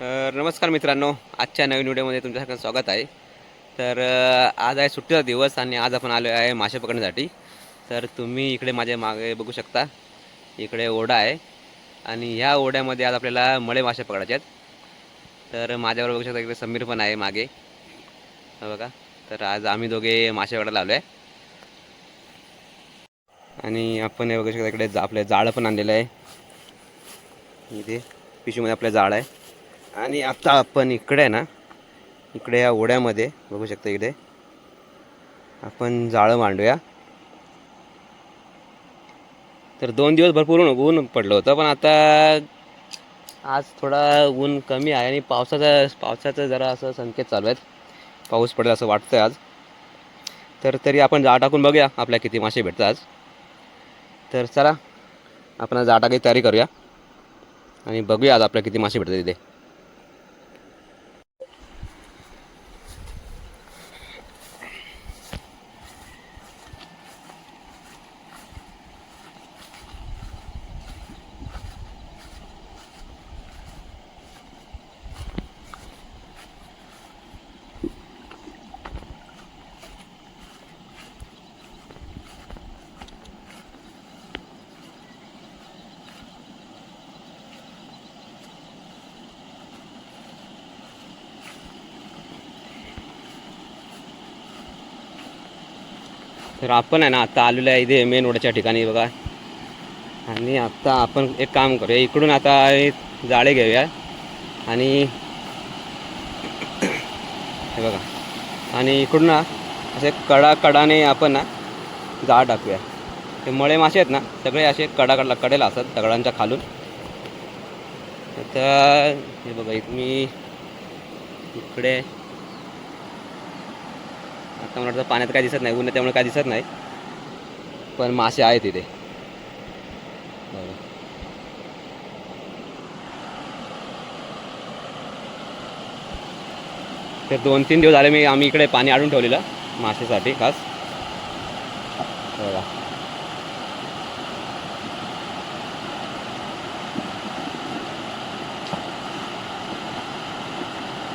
तर नमस्कार मित्रांनो आजच्या नवीन व्हिडिओमध्ये तुमच्या सगळ्यांचं स्वागत आहे. तर आज आहे सुट्टीचा दिवस आणि आज आपण आलो आहे मासे पकडण्यासाठी. तर तुम्ही इकडे माझ्या मागे बघू शकता. इकडे ओढा आहे आणि ह्या ओढ्यामध्ये आज आपल्याला मळे मासे पकडायचे आहेत. तर माझ्यावर बघू शकता इकडे समीर पण आहे मागे. हो बघा. तर आज आम्ही दोघे मासे पकडायला आलो आहे आणि आपण हे बघू शकता इकडे जा आपलं जाळं पण आणलेलं आहे. इथे पिशवीमध्ये आपलं जाळ आहे. आणि आता आपण इकडे आहे ना इकडे या ओढ्यामध्ये बघू शकता इकडे. आपण जाळं मांडूया. तर दोन दिवस भरपूर ऊन ऊन पडलं होतं पण आता आज थोडा ऊन कमी आहे आणि पावसाचा पावसाचं जरा असं संकेत चालू आहेत. पाऊस पडेल असं वाटतं आज. तर तरी आपण जाळ टाकून बघूया आपल्या किती मासे भेटतात आज. तर चला आपण जाळ टाकायची तयारी करूया. आणि बघूया आज आपल्याला किती मासे भेटतात तिथे तर आपण आहे ना आता आलेलो आहे इथे मेन रोडच्या ठिकाणी बघा. आणि आता आपण एक काम करूया इकडून आता जाळे घेऊया. आणि हे बघा. आणि इकडून ना असे कडा कडाने आपण ना जाळ टाकूया. ते मळे मासे आहेत ना सगळे असे कडाकडला कडेला असतात दगडांच्या खालून. आता हे बघा इथं मी इकडे आता मला वाटतं पाण्यात काय दिसत नाही ऊन त्यामुळे काय दिसत नाही. पण मासे आहेत तिथे तर दोन तीन दिवस झाले मी आम्ही इकडे पाणी आणून ठेवलेलं मासेसाठी खास. बघा.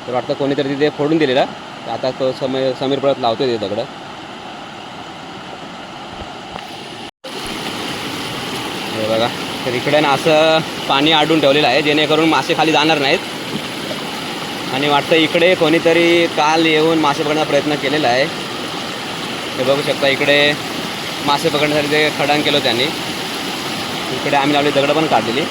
तर वाटतं कोणीतरी तिथे फोडून दिलेला. आता तो समीर समीर परत लावतोय ते दगड. हे बघा तर इकडे ना असं पाणी आडून ठेवलेलं आहे जेणेकरून मासे खाली जाणार नाहीत. आणि वाटतं इकडे कोणीतरी काल येऊन मासे पकडण्याचा प्रयत्न केलेला आहे. हे बघू शकता इकडे मासे पकडण्यासाठी ते खडांग केलं त्यांनी. इकडे आम्ही लावली दगडं पण काढलेली.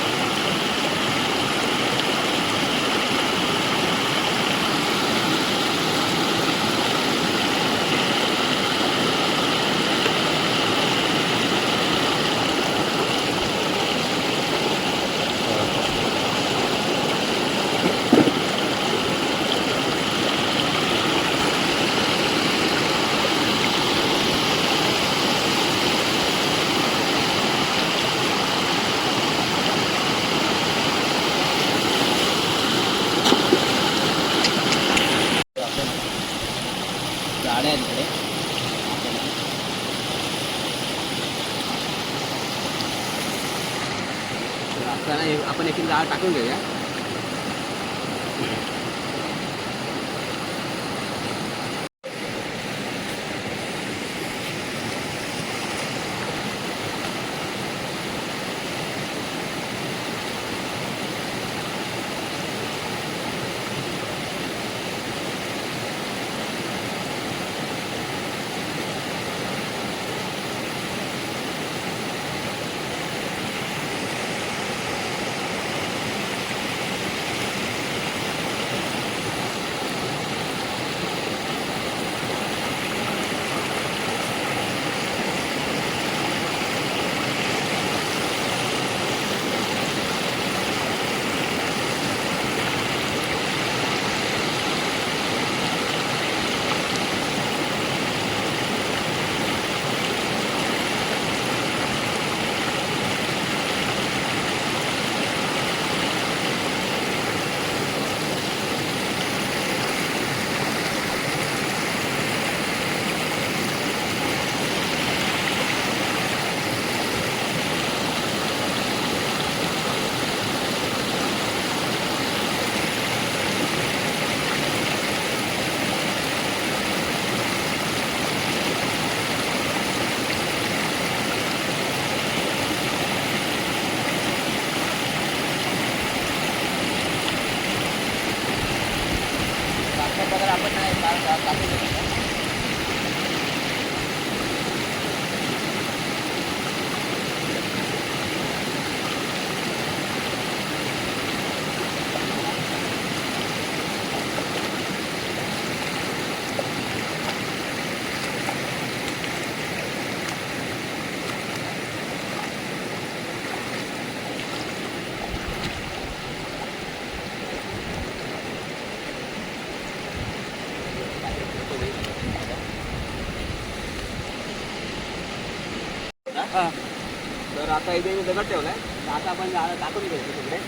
आता इथे मी दगड ठेवला आहे आता आपण झाडं टाकून घ्यायचं तिकडे.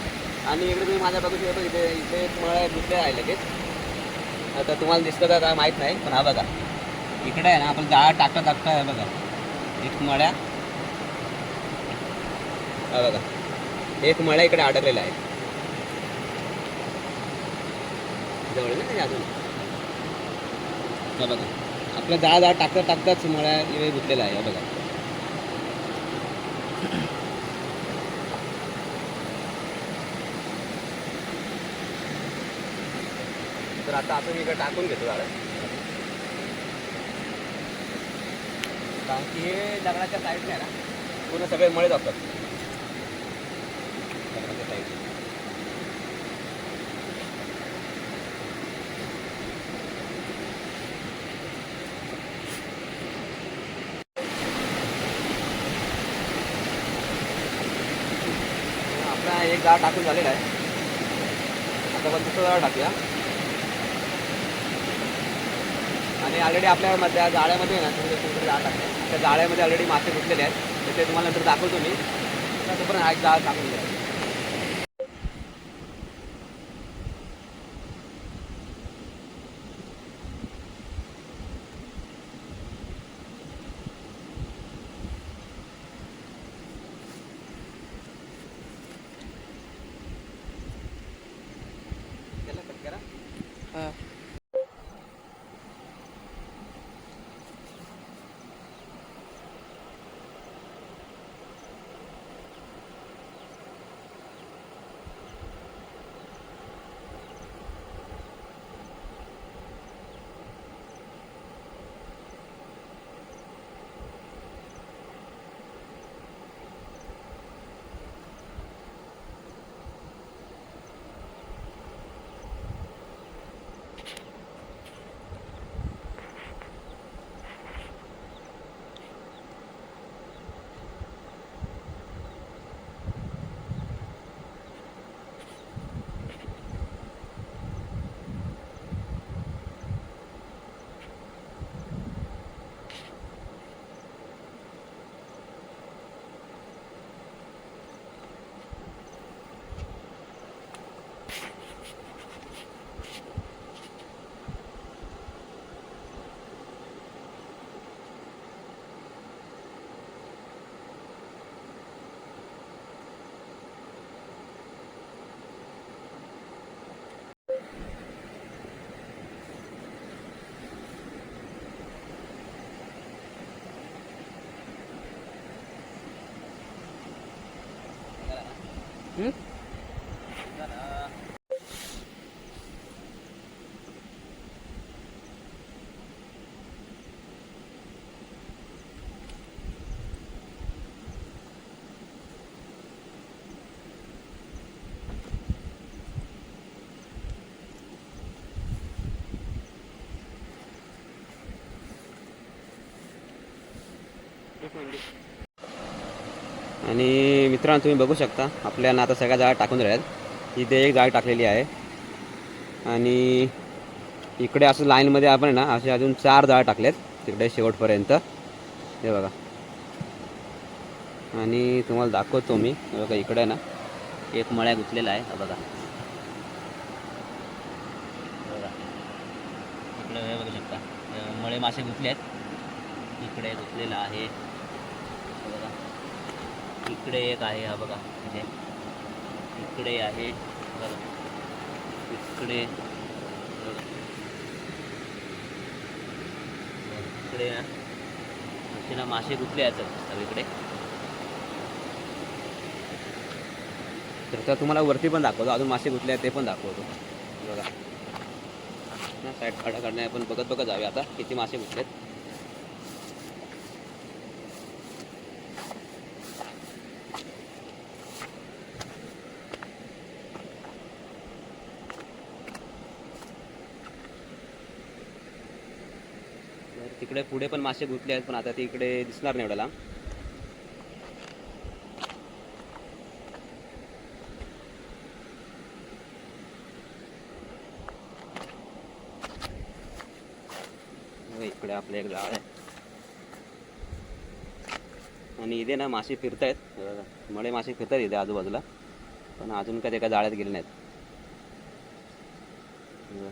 आणि इकडे तुम्ही माझ्या बघू शकतो इथे इथे एक मळ दुसरे आहे लगेच. आता तुम्हाला दिसतं का काय माहीत नाही पण हा बघा. इकडे आहे ना आपण जाळं टाकता टाकता आहे बघा. एक मळ्या. हा बघा. एक मळ्या इकडे अडकलेला आहे जवळ ना अजून? हा बघा. आपलं जाळ जाळ टाकता टाकताच मळ्या इकडे गुंतलेला आहे बघा. तर आता आपण इकडे टाकून घेतो झाडं कारण की हे दगडाच्या साईडने आहे ना पूर्ण सगळे मळे जातात दगडाच्या साईडने आपला एक जाळ टाकून झालेला आहे. आता आपण दुसरं जाळ टाकूया. आणि ऑलरेडी आपल्या मध्ये त्या जाळ्यामध्ये ना तुम्ही तुमच्याकडे जाळ टाकतात त्या जाळ्यामध्ये ऑलरेडी मासे घुसलेले आहेत. तर ते तुम्हाला नंतर दाखवतो मी. तर पण हा एक जाळ टाकून आहे 응? 그래서 이제 आणि मित्रांनो तुम्ही बघू शकता आपल्याला आता सगळ्या जाळ्या टाकून राहिल्यात इथे एक जाळ टाकलेली आहे. आणि इकडे असं लाईनमध्ये आपण आहे ना असे अजून चार जाळ टाकलेत तिकडे शेवटपर्यंत. हे बघा. आणि तुम्हाला दाखवतो मी. हे बघा इकडे ना एक मळ्या गुंतलेला आहे. बघा बघा. इकडे हे बघू शकता. मळे मासे गुतले आहेत इकडे गुंतलेला आहे. इकडे एक आहे हा बघा इथे. इकडे आहे बघा. इकडे इकडे ना. मासे गुतले आहेत सगळीकडे. तर तर तुम्हाला वरती पण दाखवतो. अजून मासे गुतले आहेत ते पण दाखवतो. बघा. ना साईड काढा काढणे आपण बघत बघत जाऊया आता किती मासे गुतलेत. इकडे पुढे पण मासे गुंतले आहेत पण आता ते इकडे दिसणार नाही एवढ्याला. हो, इकडे आपलं एक जाळ आहे. आणि इथे ना मासे फिरतायत. हे मळे मासे फिरतात इथे आजूबाजूला. पण अजून काय ते एका जाळ्यात गेले नाहीत हे बघा.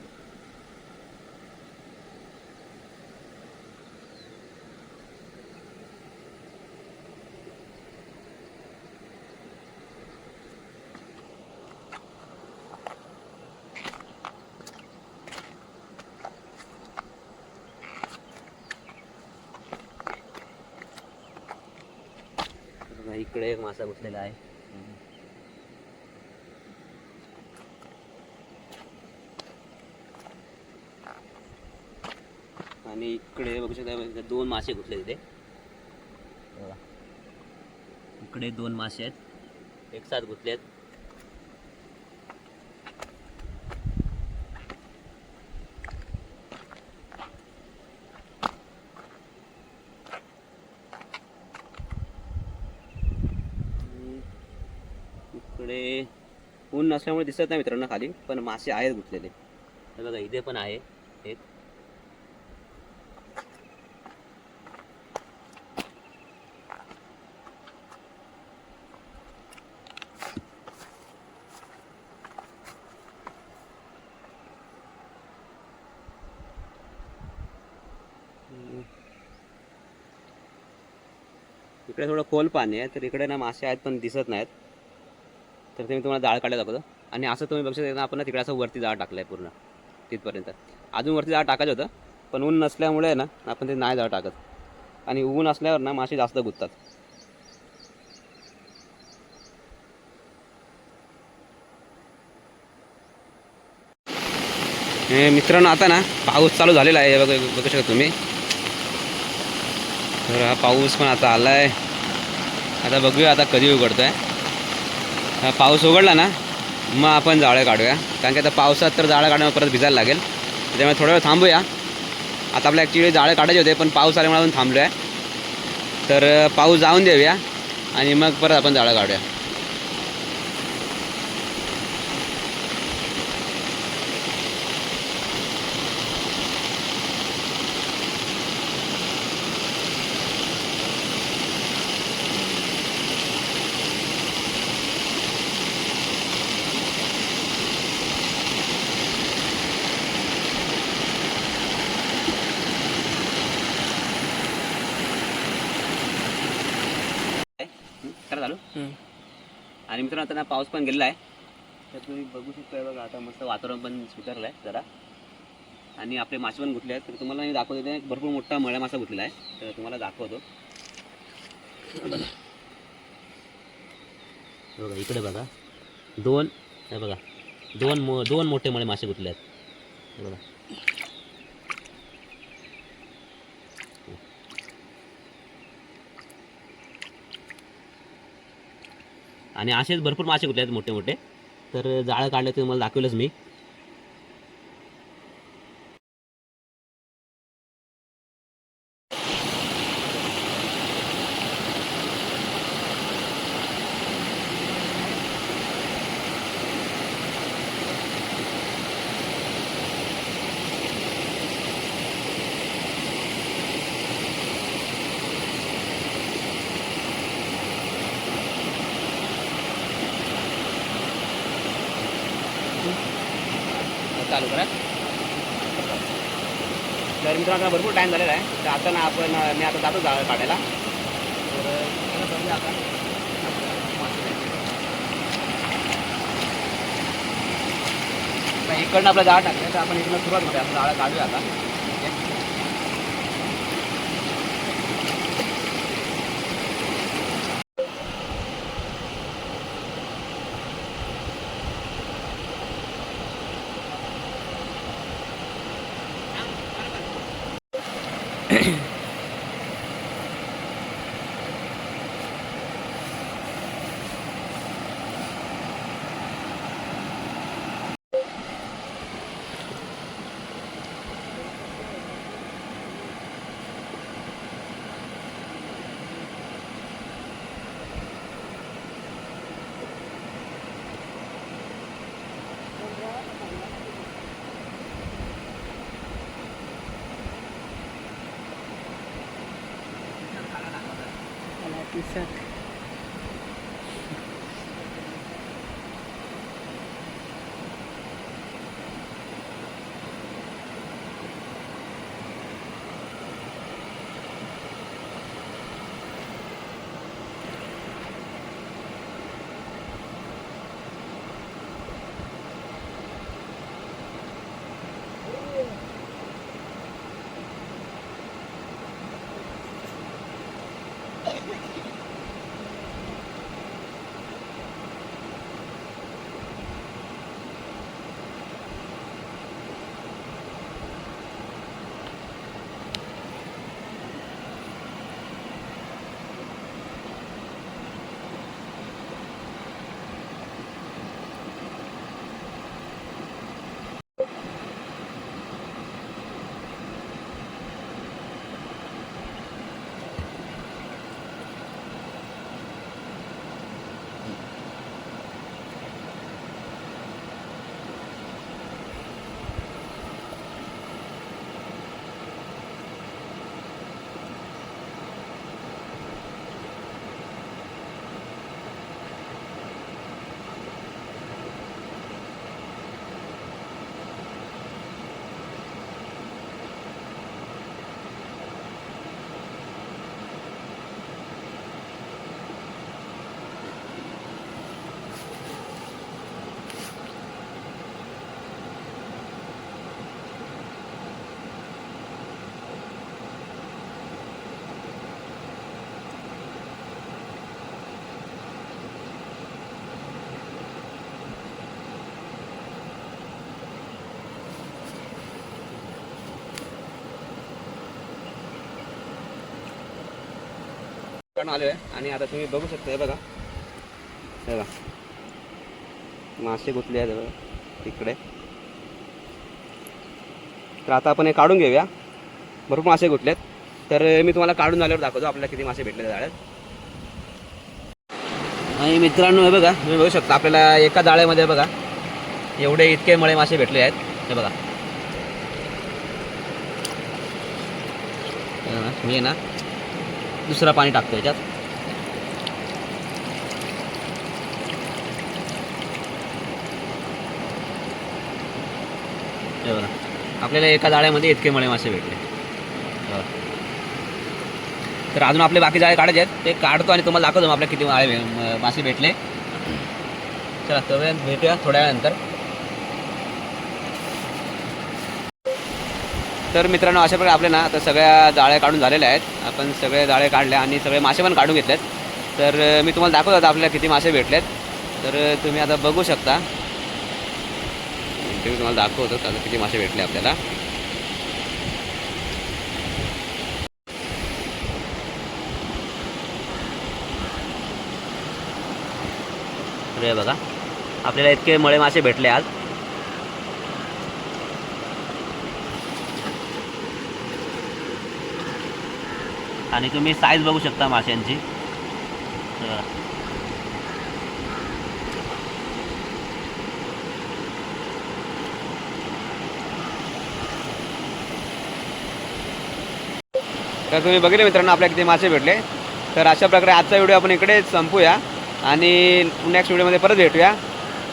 इकडे एक मासा बसलेला आहे. आणि इकडे बघू शकता दोन मासे घुसले तिथे. इकडे दोन मासे आहेत. एक साथ घुसले आहेत आणि इकडे ऊन नसल्यामुळे दिसत नाही मित्रांनो खाली पण मासे आहेत गुंतलेले. हे बघा इथे पण आहे एक. इकडे थोडं खोल पाणी आहे तर इकडे ना मासे आहेत पण दिसत नाहीत. तर ते मी तुम्हाला जाळ काढायला दाखवतो. आणि असं तुम्ही बघू शकता आपण तिकडे असं वरती जाळ टाकलं आहे पूर्ण तिथपर्यंत. अजून वरती जाळ टाकायचं होतं पण ऊन नसल्यामुळे ना आपण ते नाही जाळ टाकत. आणि ऊन असल्यावर ना मासे जास्त गुंततात. हे मित्रांनो आता ना पाऊस चालू झालेला आहे हे बघू शकता तुम्ही. तर हा पाऊस पण आता आला आहे आता बघूया आता कधी उघडतो आहे पाऊस उघडला ना मग आपण जाळं काढूया. कारण की आता पावसात तर जाळं काढणं परत भिजायला लागेल. त्याच्यामुळे थोडा वेळ थांबूया. आता आपल्या ॲक्च्युली जाळं काढायचे होते पण पाऊस आल्यामुळे आपण थांबलो आहे तर पाऊस जाऊन देऊया आणि मग परत आपण जाळं काढूया करा चालू आणि मित्रांनो आता ना पाऊस पण गेलेला आहे. तर तुम्ही बघू शकता बघा आता मस्त वातावरण पण सुधारलं आहे जरा. आणि आपले मासे पण गुंतले आहेत. तर तुम्हाला मी दाखवतो ते भरपूर मोठा मळ्या मासा गुंतलेला आहे. तर तुम्हाला दाखवतो. बघा इकडे बघा. दोन हे बघा. दोन मो दोन मोठे मळे मासे गुतले आहेत. बघा. आणि असेच भरपूर मासे कुठले आहेत मोठे मोठे तर जाळं काढलं ते तुम्हाला दाखवलंच मी चालू करा तर मित्रांनो आता भरपूर टाईम झालेला आहे. तर आता ना आपण मी आता जातो जाळं काढायला. तर आता. इकडनं आपलं जाळ टाकलं तर आपण इकडनं सुरुवात करूया. आपण जाळं काढूया आता. 80. पटकन आलो आहे. आणि आता तुम्ही बघू शकता हे बघा. हे बघा. मासे गुतले आहेत बघा तिकडे. तर आता आपण हे काढून घेऊया. भरपूर मासे गुतलेत. तर मी तुम्हाला काढून झाल्यावर दाखवतो आपल्याला किती मासे भेटले जाळ्यात आणि मित्रांनो हे बघा तुम्ही बघू शकता आपल्याला एका जाळ्यामध्ये बघा एवढे इतके मळे मासे भेटले आहेत. हे बघा. मी ना. दुसरं पाणी टाकतो याच्यात. बघा. आपल्याला एका जाळ्यामध्ये इतके मळे मासे भेटले. तर अजून आपले बाकी जाळे काढायचे आहेत. ते काढतो आणि तुम्हाला दाखवतो मग किती माळे मासे भेटले. चला तर भेटूया थोड्या वेळानंतर. तर मित्रांनो अशा प्रकारे आपले ना आता सगळ्या जाळ्या काढून झालेल्या आहेत. आपण सगळे जाळे काढले आणि सगळे मासे पण काढून घेतलेत. तर मी तुम्हाला दाखवत आता आपल्याला किती मासे भेटलेत. तर तुम्ही आता बघू शकता. ते मी तुम्हाला दाखवतो आता किती मासे भेटले आपल्याला. बघा आपल्याला इतके मळे मासे भेटले आज. आणि तुम्ही साईज बघू शकता माशांची. तर तर तुम्ही बघितले मित्रांनो आपल्या किती मासे भेटले. तर अशा प्रकारे आजचा व्हिडिओ आपण इकडे संपूया आणि नेक्स्ट व्हिडिओमध्ये परत भेटूया.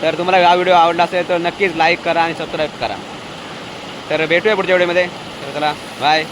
तर तुम्हाला हा व्हिडिओ आवडला असेल तर नक्कीच लाईक करा आणि सबस्क्राईब करा. तर भेटूया पुढच्या व्हिडिओमध्ये तर चला बाय